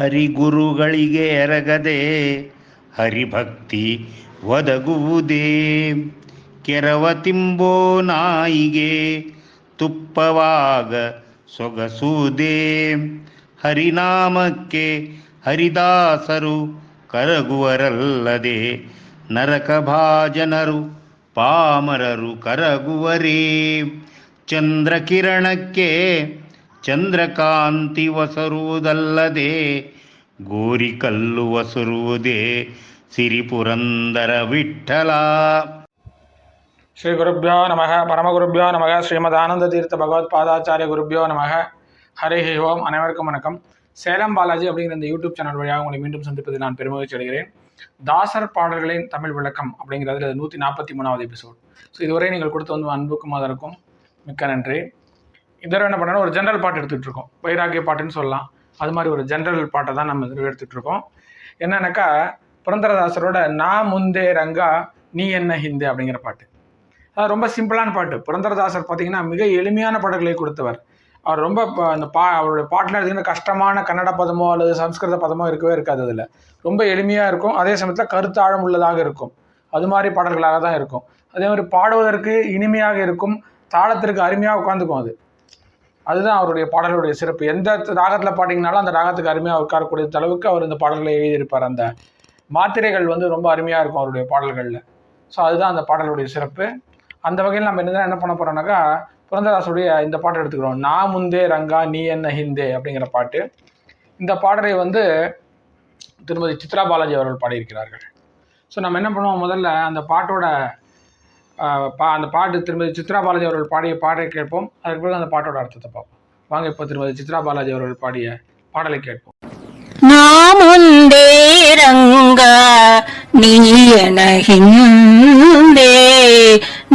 ಹರಿಗುರುಗಳಿಗೆ ಎರಗದೆ ಹರಿಭಕ್ತಿ ಒದಗುವುದೇ. ಕೆರವ ತಿಂಬೋ ನಾಯಿಗೆ ತುಪ್ಪವಾಗ ಸೊಗಸುವುದೇ. ಹರಿನಾಮಕ್ಕೆ ಹರಿದಾಸರು ಕರಗುವರಲ್ಲದೆ ನರಕಭಾಜನರು ಪಾಮರರು ಕರಗುವರೇ. ಚಂದ್ರಕಿರಣಕ್ಕೆ ಚಂದ್ರಕಾಂತಿ ಒಸರುವುದಲ್ಲದೆ ಗೋರಿಕಲ್ಲು ಒಸರುವುದೇ ಸಿರಿಪುರಂದರ ವಿಠಲ ಶ್ರೀ ಗುರುಭ್ಯೋ ನಮಃ பரமகுருபியோ நமக ஸ்ரீமத் ஆனந்த தீர்த்த பகவத் பாதாச்சாரிய குருபியோ நமக ஹரி ஹி ஓம் அனைவருக்கும் வணக்கம் சேலம் பாலாஜி அப்படிங்கிற இந்த யூடியூப் சேனல் வழியாக உங்களை மீண்டும் சந்திப்பதில் நான் பெருமகிழ்ச்சி அடைகிறேன் தாசர் பாடல்களின் தமிழ் விளக்கம் அப்படிங்கிறதுல நூற்றி நாற்பத்தி மூணாவது எபிசோட் ஸோ இதுவரை நீங்கள் கொடுத்து வந்து அன்புக்கும் அதற்கும் மிக்க நன்றி இந்த தடவை என்ன பண்ணோம் ஒரு ஜென்ரல் பாட்டு எடுத்துகிட்டு இருக்கோம். வைராகிய பாட்டுன்னு சொல்லலாம். அது மாதிரி ஒரு ஜென்ரல் பாட்டை தான் நம்ம இதுல எடுத்துகிட்டு இருக்கோம். என்னன்னாக்கா புரந்தரதாசரோட நான் முந்தே ரங்கா நீ என்ன ஹிந்தே அப்படிங்கிற பாட்டு. அது ரொம்ப சிம்பிளான பாட்டு. புரந்தரதாசர் பார்த்தீங்கன்னா மிக எளிமையான பாடல்களை கொடுத்தவர். அவர் ரொம்ப அந்த பா அவருடைய பாட்டில் எடுத்திங்கன்னா கஷ்டமான கன்னட பதமோ அல்லது சம்ஸ்கிருத பதமோ இருக்கவே இருக்காது அதில். ரொம்ப எளிமையாக இருக்கும். அதே சமயத்தில் கருத்தாழம் உள்ளதாக இருக்கும். அது மாதிரி பாடல்களாக தான் இருக்கும். அதே மாதிரி பாடுவதற்கு இனிமையாக இருக்கும். தாளத்திற்கு அருமையாக உட்காந்துக்கும் அது. அதுதான் அவருடைய பாடலுடைய சிறப்பு. எந்த ராகத்தில் பாட்டிங்கனாலும் அந்த ராகத்துக்கு அருமையாக உட்காரக்கூடிய அளவுக்கு அவர் இந்த பாடல்களை எழுதியிருப்பார். அந்த மாத்திரைகள் வந்து ரொம்ப அருமையாக இருக்கும் அவருடைய பாடல்களில். ஸோ அதுதான் அந்த பாடலுடைய சிறப்பு. அந்த வகையில் நம்ம என்ன என்ன பண்ண போகிறோம்னாக்கா புரந்தராசுடைய இந்த பாட்டை எடுத்துக்கிறோம். நான் முந்தே ரங்கா நீ என்ன ஹிந்தே அப்படிங்கிற பாட்டு. இந்த பாடலை வந்து திருமதி சித்ரா பாலாஜி அவர்கள் பாடியிருக்கிறார்கள். ஸோ நம்ம என்ன பண்ணுவோம்? முதல்ல அந்த பாட்டோட பா அந்த பாட்டு திருமதி சித்ரா பாலாஜி அவர்கள் பாடிய பாடலை கேட்போம். அதற்கு பிறகு அந்த பாட்டோட அர்த்தத்தை பார்ப்போம். வாங்க இப்போ திருமதி சித்ரா பாலாஜி அவர்கள் பாடிய பாடலை கேட்போம். நாமுந்தேரங்க நீ எனகிந்தே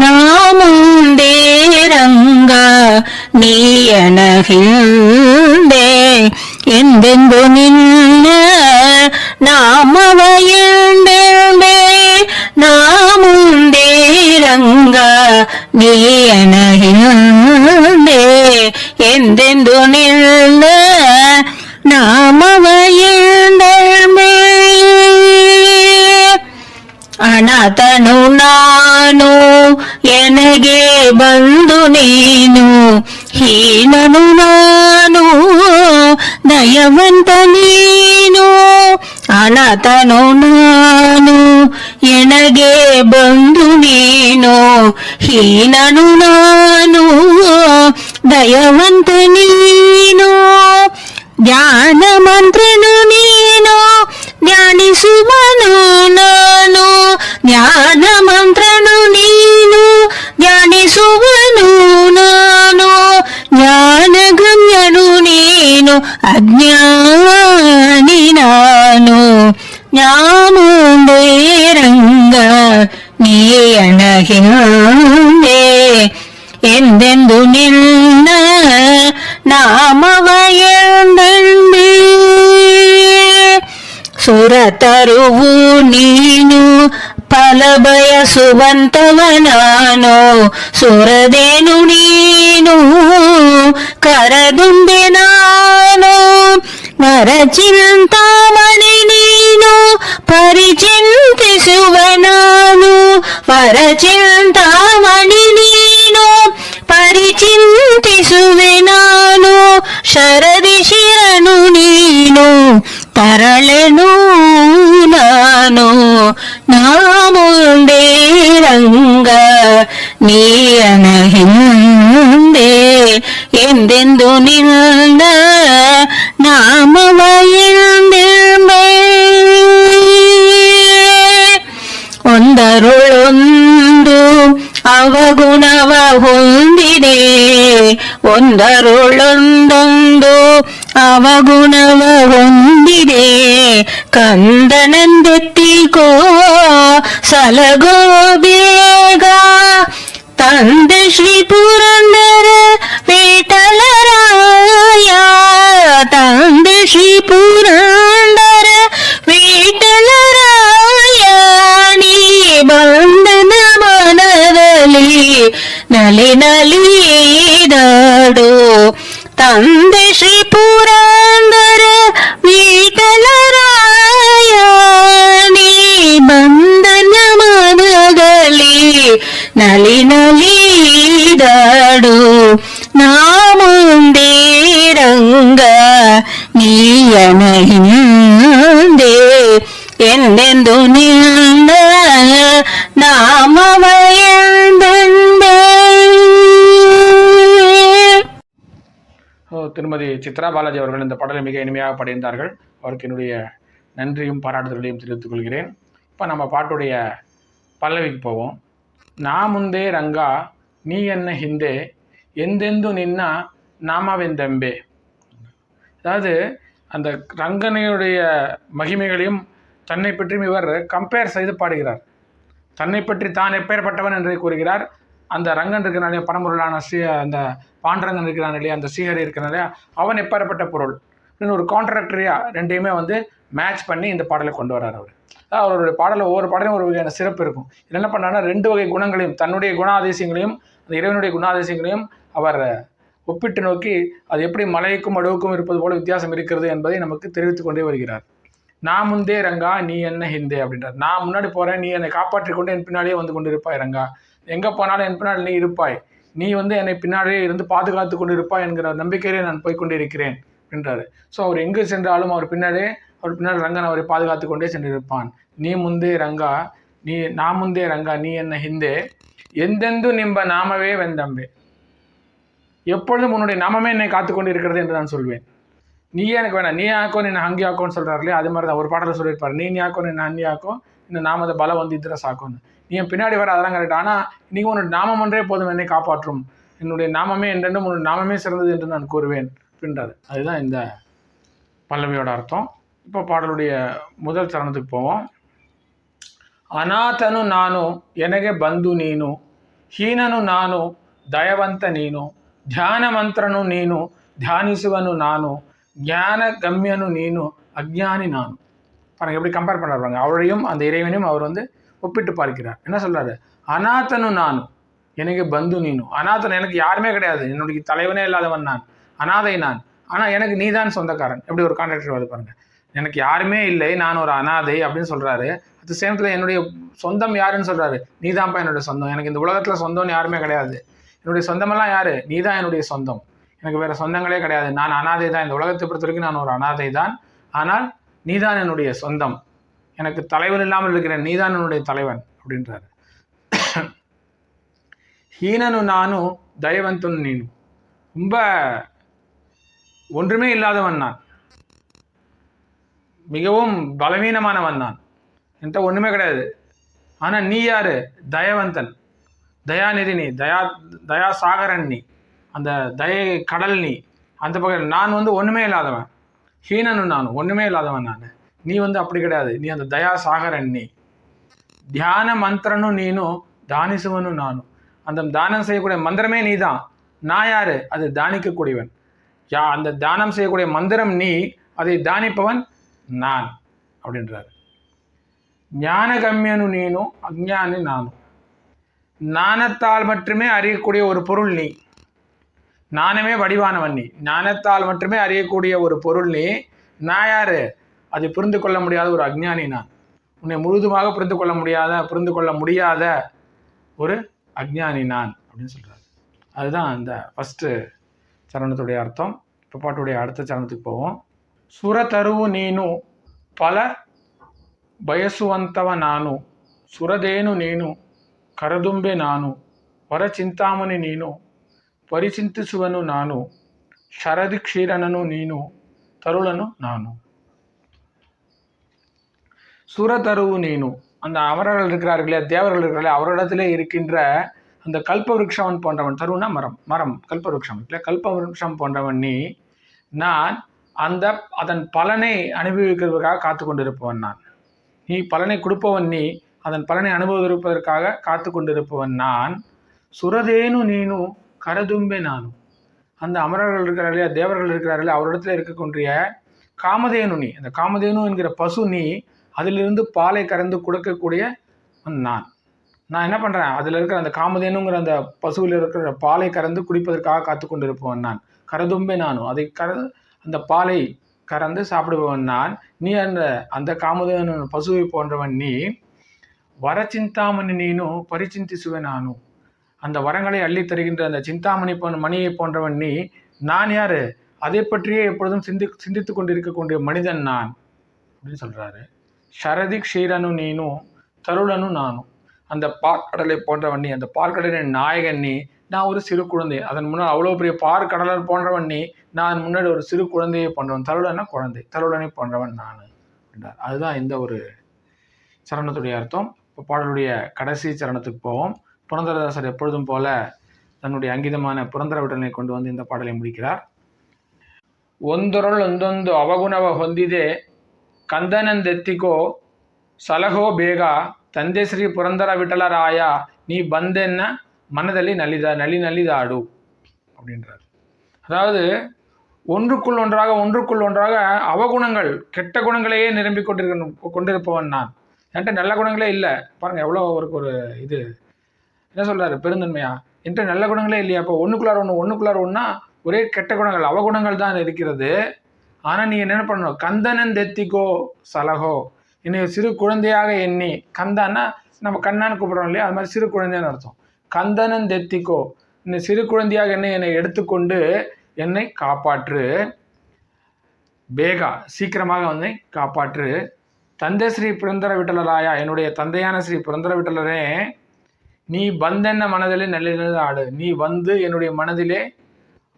நாமுந்தேரங்க நீ எனகிந்தே എന്തെന്തു നിന്ന നാമവയേ ರಂಗ ನೀಯನ ಹಿಂದೆ ಎಂದೆಂದು ನಿನ್ನ ನಾಮವಯಂದರ್ಮೇ ಅನಾಥನು ನಾನು ಎನಗೆ ಬಂದು ನೀನು ಹೀನನು ನಾನು ದಯವಂತ ನೀನು ಅನಾಥನು ನಾನು ಎನಗೆ ಬಂದು ನೀನು ಹೀನನು ನಾನು ದಯವಂತ ನೀನು ಜ್ಞಾನ ಮಂತ್ರನು ನೀನು ಧ್ಯಾನಿಸುವನು ನಾಮವ ಎಂದೆಂದೇ ಸುರತರುವು ನೀನು ಫಲ ಬಯಸುವಂತವ ನಾನು ಸುರದೇನು ನೀನು ಕರದುಂಬೆ ನಾನು ನರಚಿಂತಾಮಣಿ ನೀನು ಪರಿಚಿಂತಿಸುವ ನಾನು ಪರಚಿಂತಾಮಣಿ ಎಂದೆಂದು ನಿನ್ನ ನಾಮವ ಎಂದೆಂಬೆ ಒಂದರುಳೊಂದು ಅವಗುಣವ ಹೊಂದಿದೆ ಒಂದರುಳೊಂದೊಂದು ಅವಗುಣವ ಹೊಂದಿದೆ ಕಂದನಂದೆತ್ತಿಕೋ ಸಲಗೋ ಬೇಗ ತಂದೆ ಶ್ರೀ ಪುರಂದರ ಎಡಲಿದಡು ತಂದೆ ಶ್ರೀ ಪುರಂದರ ವಿಠಲರಾಯ ನೀ ಬಂಧನ ಮನಗಲಿ ನಲಿನಲಿದಡು ನಾ ಮುಂದೆ ರಂಗ ನೀಯನ ಹಿಂದೆ சித்ரா பாலாஜி அவர்கள் இந்த பாடலை மிக இனிமையாக பாடியிருந்தார்கள் அவருக்கு என்னுடைய நன்றியும் பாராட்டுதலையும் தெரிவித்துக் கொள்கிறேன். இப்போ நம்ம பாட்டுடைய பல்லவிக்கு போவோம். நான் முந்தே ரங்கா நீ என்ன ஹிந்தே எந்தெந்து நின்னா நாமவெந்தம்பே அதாவது அந்த ரங்கனையுடைய மகிமைகளையும் தன்னை பற்றியும் இவர் கம்பேர் செய்து பாடுகிறார். தன்னை பற்றி தான் எப்பேற்பட்டவன் என்று கூறுகிறார். அந்த ரங்கன் இருக்கிறனாலே பரம்பொருளான ஸ்ரீ அந்த பாண்டரங்கன் இருக்கிறான் இல்லையா அந்த ஸ்ரீஹரி இருக்கிறனாலே அவன் எப்பேற்பட்ட பொருள். இன்னும் ஒரு கான்ட்ராக்டரியாக ரெண்டையுமே வந்து மேட்ச் பண்ணி இந்த பாடலை கொண்டு வரார் அவர். அவருடைய பாடலில் ஒவ்வொரு பாடலும் ஒரு வகையான சிறப்பு இருக்கும். இதில் என்ன பண்ணாருன்னா ரெண்டு வகை குணங்களையும் தன்னுடைய குணாதிசயங்களையும் அந்த இறைவனுடைய குணாதிசயங்களையும் அவர் ஒப்பிட்டு நோக்கி அது எப்படி மலைக்கும் அடுவுக்கும் இருப்பது போல வித்தியாசம் இருக்கிறது என்பதை நமக்கு தெரிவித்துக் கொண்டே வருகிறார். நான் முந்தே ரங்கா நீ என்ன ஹிந்தே அப்படின்றார். நான் முன்னாடி போகிறேன் நீ என்னை காப்பாற்றி கொண்டு என் பின்னாடியே வந்து கொண்டு இருப்பாய் ரங்கா. எங்கே போனாலும் என் பின்னாடி நீ இருப்பாய் நீ வந்து என்னை பின்னாடியே இருந்து பாதுகாத்து கொண்டு இருப்பாய் என்கிற நம்பிக்கையிலே நான் போய் கொண்டு இருக்கிறேன் அப்படின்றாரு ஸோ அவர் எங்கு சென்றாலும் அவர் பின்னாடியே அவர் பின்னாடி ரங்கன் அவரை பாதுகாத்து கொண்டே சென்றிருப்பான் நீ முந்தே ரங்கா நீ நான் முந்தே ரங்கா நீ என்ன ஹிந்தே எந்தெந்து நிம்ப நாமவே வெந்தம்பே எப்பொழுதும் உன்னுடைய நாமமே என்னை காத்து கொண்டு இருக்கிறது என்று நான் சொல்வேன் நீயே எனக்கு வேணாம் நீ ஆக்கோ ನಿನ್ನ ಹಂಗೆ ಹಾಕೋ ಅಂತ சொல்கிறார் இல்லையா அது மாதிரி தான் ஒரு பாடலில் சொல்லியிருப்பார் நீ நீ ஆக்கோ ನಿನ್ನ ಹಂಗೆ ಹಾಕೋ இந்த நாமத பலம் வந்து இதில் சாக்கோன்னு நீ என் பின்னாடி வர அதெல்லாம் கரெக்ட் ஆனால் இன்னைக்கு உன்னோட நாமம் ஒன்றே போதும் என்னை காப்பாற்றும் என்னுடைய நாமமே என்றென்றும் உன்னுடைய நாமமே சிறந்தது என்று நான் கூறுவேன் அப்படின்றாரு அதுதான் இந்த பல்லவியோட அர்த்தம் இப்போ பாடலுடைய முதல் சரணத்துக்கு போவோம் ಅನಾಥನು ನಾನು ಎನಗೆ ಬಂದು ನೀನು ಹೀನನು ನಾನು ದಯವಂತ ನೀನು ಧ್ಯಾನ ಮಂತ್ರನು ನೀನು ಧ್ಯಾನಿಸುವನು ನಾನು ஞான கம்யனு நீனு அஜ்ஞானி நான் பாருங்க எப்படி கம்பேர் பண்ணுறாங்க அவரையும் அந்த இறைவனையும் அவர் வந்து ஒப்பிட்டு பார்க்கிறார். என்ன சொல்றாரு? அநாதனு நானும். எனக்கு பந்து நீனும். அநாதன் எனக்கு யாருமே கிடையாது. என்னுடைய தலைவனே இல்லாதவன் நான். அனாதை நான். ஆனால் எனக்கு நீதான் சொந்தக்காரன். எப்படி ஒரு கான்ட்ராக்டர் வருது பாருங்க. எனக்கு யாருமே இல்லை. நான் ஒரு அனாதை. அப்படின்னு சொல்கிறாரு அட் சேமத்தில் என்னுடைய சொந்தம் யாருன்னு சொல்றாரு. நீதான்ப்பா என்னுடைய சொந்தம். எனக்கு இந்த உலகத்தில் சொந்தம்னு யாருமே கிடையாது. என்னுடைய சொந்தமெல்லாம் யாரு? நீதான் என்னுடைய சொந்தம். எனக்கு வேறு சொந்தங்களே கிடையாது. நான் அனாதை தான் இந்த உலகத்தை பொறுத்த வரைக்கும் நான் ஒரு அனாதை தான் ஆனால் நீதான் என்னுடைய சொந்தம். எனக்கு தலைவன் இல்லாமல் இருக்கிறேன் நீதான் என்னுடைய தலைவன் அப்படின்றாரு. ஹீனனு நானும் தயவந்தனு நீனு. ரொம்ப ஒன்றுமே இல்லாதவன் நான். மிகவும் பலவீனமானவன் நான். என்கிட்ட ஒன்றுமே கிடையாது. ஆனால் நீ யாரு? தயவந்தன். தயாநிதி நீ. தயா தயா சாகரன் நீ. அந்த தயை கடல் நீ. அந்த பக்கம் நான் வந்து ஒன்றுமே இல்லாதவன். ஹீனனு நான். ஒன்றுமே இல்லாதவன் நான். நீ வந்து அப்படி கிடையாது. நீ அந்த தயா சாகரன் நீ. தியான மந்திரனும் நீனும் தானிசுவனும் நானும் அந்த தானம் செய்யக்கூடிய மந்திரமே நீ தான் நான் யாரு? அது தானிக்கக்கூடியவன். யா அந்த தானம் செய்யக்கூடிய மந்திரம் நீ அதை தானிப்பவன் நான் அப்படின்றாரு. ஞானகம்யனு நீனும் அஜ்ஞானி நானும் ஞானத்தால் மட்டுமே அறியக்கூடிய ஒரு பொருள் நீ. ஞானமே வடிவானவன் நீ. ஞானத்தால் மட்டுமே அறியக்கூடிய ஒரு பொருள் நீ. நான் யாரு? அதை புரிந்து கொள்ள முடியாத ஒரு அஜ்ஞானி நான் உன்னை முழுதுமாக புரிந்து கொள்ள முடியாத புரிந்து கொள்ள முடியாத ஒரு அஜ்ஞானி நான் அப்படின்னு சொல்றாரு அதுதான் அந்த ஃபஸ்ட்டு சரணத்துடைய அர்த்தம் இப்போ பாட்டுடைய அடுத்த சரணத்துக்கு போவோம் ಸುರತರುವು ನೀನು ಫಲ ಬಯಸುವಂತವ ನಾನು ಸುರದೇನು ನೀನು ಕರದುಂಬೆ ನಾನು ವರ ಚಿಂತಾಮಣಿ ನೀನು ಪರಿಚಿಂತಿಸುವನು ನಾನು ಶರದಿ ಕ್ಷೀರನನು ನೀನು ತರುಳನು ನಾನು சுரதருவு நீனு. அந்த அமரர்கள் இருக்கிறார்களே தேவர்கள் இருக்கிறார்களே அவரிடத்திலே இருக்கின்ற அந்த கல்ப போன்றவன் தருவுனா மரம் மரம் கல்பவருஷம் இல்லை கல்பவருஷம் போன்றவன் நீ நான் அந்த அதன் பலனை அனுபவிக்கிறதுக்காக காத்து கொண்டிருப்பவன் நான். நீ பலனை கொடுப்பவன் நீ அதன் பலனை அனுபவிப்பதற்காக காத்து கொண்டிருப்பவன் நான். சுரதேனு நீனு கரதும்பே நானும் அந்த அமரர்கள் இருக்கிறார்களே தேவர்கள் இருக்கிறார்களே அவரிடத்துல இருக்கக்கூடிய காமதேனு நீ. அந்த காமதேனு என்கிற பசு நீ அதிலிருந்து பாலை கறந்து கொடுக்கக்கூடிய நான். நான் என்ன பண்ணுறேன் அதில் இருக்கிற அந்த காமதேனுங்கிற அந்த பசுவில் இருக்கிற பாலை கறந்து குடிப்பதற்காக காத்து கொண்டிருப்பவன் நான். கரதும்பே நானும் அதை கர அந்த பாலை கறந்து சாப்பிடுபவன் நான். நீ அந்த அந்த காமதேனு பசுவை போன்றவன் நீ. வரச்சிந்தாமணி நீனும் பரிச்சிந்திசுவே நானும் அந்த வரங்களை அள்ளி தருகின்ற அந்த சிந்தாமணி போன்ற மணியை போன்றவன் நீ. நான் யாரு? அதை பற்றியே எப்பொழுதும் சிந்தி சிந்தித்து கொண்டிருக்கக்கூடிய மனிதன் நான். அப்படின்னு சொல்கிறாரு ஷரதி க்ஷீரனு நீனும் தருளனு நானும் அந்த பார்க்கடலை போன்றவன் நீ அந்த பார்க்கடலின் நாயகன் நீ நான் ஒரு சிறு குழந்தை அதன் முன்னால் அவ்வளோ பெரிய பார்க்கடலர் போன்றவன் நீ நான் முன்னாடி ஒரு சிறு குழந்தையை போன்றவன் தருளனா குழந்தை தருளனை போன்றவன் நான் என்றார் அதுதான் இந்த ஒரு சரணத்துடைய அர்த்தம் இப்போ பாடலுடைய கடைசி சரணத்துக்கு போவோம் புரந்தரதாசர் எப்பொழுதும் போல தன்னுடைய அங்கிதமான புரந்தர விடலை கொண்டு வந்து இந்த பாடலை முடிக்கிறார் ಒಂದೊರಳು ಒಂದೊಂದು ಅವಗುಣವ ಹೊಂದಿದೆ ಕಂದನಂದೆತ್ತಿಕೋ ಸಲಹೋ ಬೇಗ ತಂದೆ ಶ್ರೀ ಪುರಂದರ ವಿಠಲರಾಯ நீ ಬಂದೆನ್ನ மனதளி நலித நலி நலிதாடு அப்படின்றார் அதாவது ஒன்றுக்குள் ஒன்றாக ஒன்றுக்குள் ஒன்றாக அவகுணங்கள் கெட்ட குணங்களையே நிரம்பி கொண்டிருக்க கொண்டிருப்பவன் நான் என்கிட்ட நல்ல குணங்களே இல்லை பாருங்க எவ்வளோ அவருக்கு ஒரு இது என்ன சொல்றாரு பெருந்தன்மையா என்கிட்ட நல்ல குணங்களே இல்லையா அப்போ ஒன்றுக்குள்ளார ஒன்று ஒன்றுக்குள்ளார ஒன்றா ஒரே கெட்ட குணங்கள் அவகுணங்கள் தான் இருக்கிறது ஆனால் நீ என்ன பண்ணணும்? கந்தனன் தெத்திக்கோ சலகோ. என்னை சிறு குழந்தையாக எண்ணி கந்தான்னா நம்ம கண்ணான்னு கூப்பிடுறோம் இல்லையா? அது மாதிரி சிறு குழந்தைன்னு அர்த்தம். கந்தனன் தெத்திக்கோ இந்த சிறு குழந்தையாக என்னை என்னை எடுத்துக்கொண்டு என்னை காப்பாற்று. பேகா சீக்கிரமாக வந்து காப்பாற்று. தந்தை ஸ்ரீ புரந்தர விட்டலராயா என்னுடைய தந்தையான ஸ்ரீ புரந்தர விட்டலரே நீ வந்தென்ன மனதிலே நல்லிருந்து ஆடு. நீ வந்து என்னுடைய மனதிலே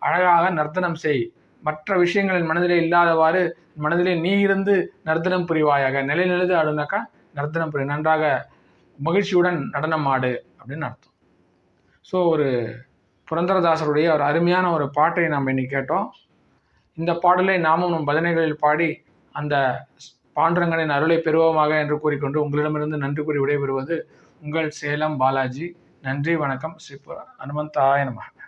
அழகாக நர்த்தனம் செய். மற்ற விஷயங்கள் என் மனதிலே இல்லாதவாறு மனதிலே நீ இருந்து நர்த்தனம் புரிவாயாக. நிலை நிலது ஆடுனாக்கா நர்த்தனம் புரி நன்றாக மகிழ்ச்சியுடன் நடனம் ஆடு அப்படின்னு அர்த்தம். ஸோ ஒரு புரந்தரதாசருடைய ஒரு அருமையான ஒரு பாட்டை நாம் இன்னைக்கு கேட்டோம். இந்த பாடலை நாமும் நம் பஜனைகளில் பாடி அந்த பாண்டரங்கனின் அருளை பெறுவோமாக என்று கூறிக்கொண்டு உங்களிடமிருந்து நன்றி கூறி விடைபெறுவது உங்கள் சேலம் பாலாஜி. நன்றி வணக்கம். ஸ்ரீ பு- ஹனுமந்தாய நமக.